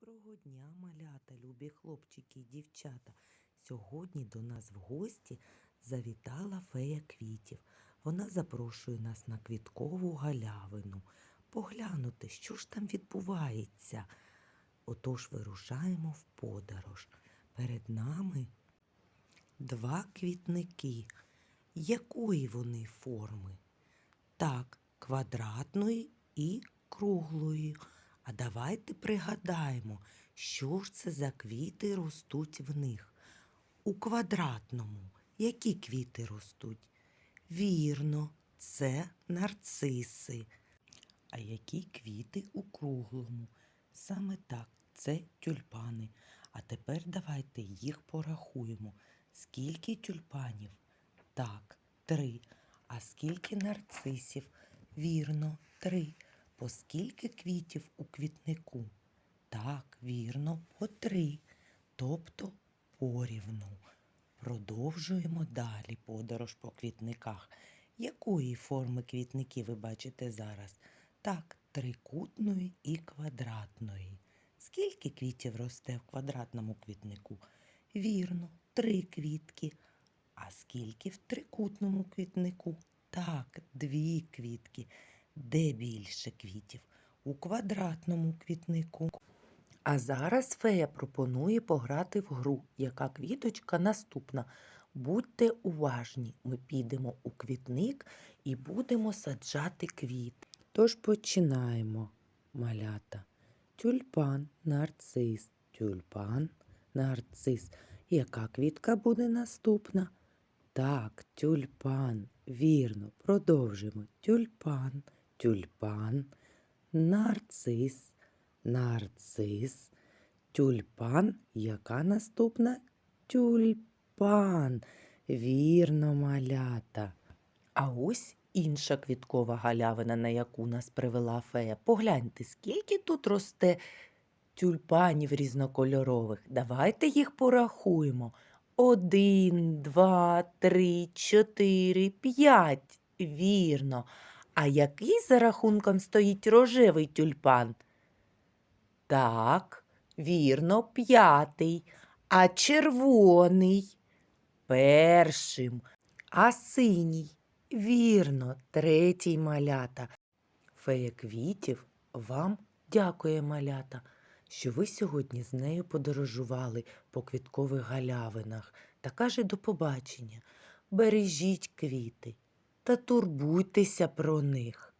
Доброго дня, малята, любі хлопчики і дівчата. Сьогодні до нас в гості завітала фея квітів. Вона запрошує нас на квіткову галявину. Поглянути, що ж там відбувається. Отож вирушаємо в подорож. Перед нами два квітники. Якої вони форми? Так, квадратної і круглої. А давайте пригадаємо, що ж це за квіти ростуть в них. У квадратному які квіти ростуть? Вірно, це нарциси. А які квіти у круглому? Саме так, це тюльпани. А тепер давайте їх порахуємо. Скільки тюльпанів? Так, три. А скільки нарцисів? Вірно, три. По скільки квітів у квітнику? Так, вірно, по три, тобто порівну. Продовжуємо далі подорож по квітниках. Якої форми квітники ви бачите зараз? Так, трикутної і квадратної. Скільки квітів росте в квадратному квітнику? Вірно, три квітки. А скільки в трикутному квітнику? Так, дві квітки. Де більше квітів? У квадратному квітнику. А зараз фея пропонує пограти в гру, яка квіточка наступна. Будьте уважні, ми підемо у квітник і будемо саджати квіти. Тож починаємо, малята. Тюльпан, нарцис, тюльпан, нарцис. Яка квітка буде наступна? Так, тюльпан. Вірно, продовжимо. Тюльпан, тюльпан, нарцис, нарцис, тюльпан. Яка наступна? Тюльпан. Вірно, малята. А ось інша квіткова галявина, на яку нас привела фея. Погляньте, скільки тут росте тюльпанів різнокольорових. Давайте їх порахуємо. Один, два, три, чотири, п'ять. Вірно. А який за рахунком стоїть рожевий тюльпан? Так, вірно, п'ятий. А червоний першим. А синій, вірно, третій малята. Фея квітів вам дякує, малята, що ви сьогодні з нею подорожували по квіткових галявинах та каже до побачення. Бережіть квіти та турбуйтеся про них.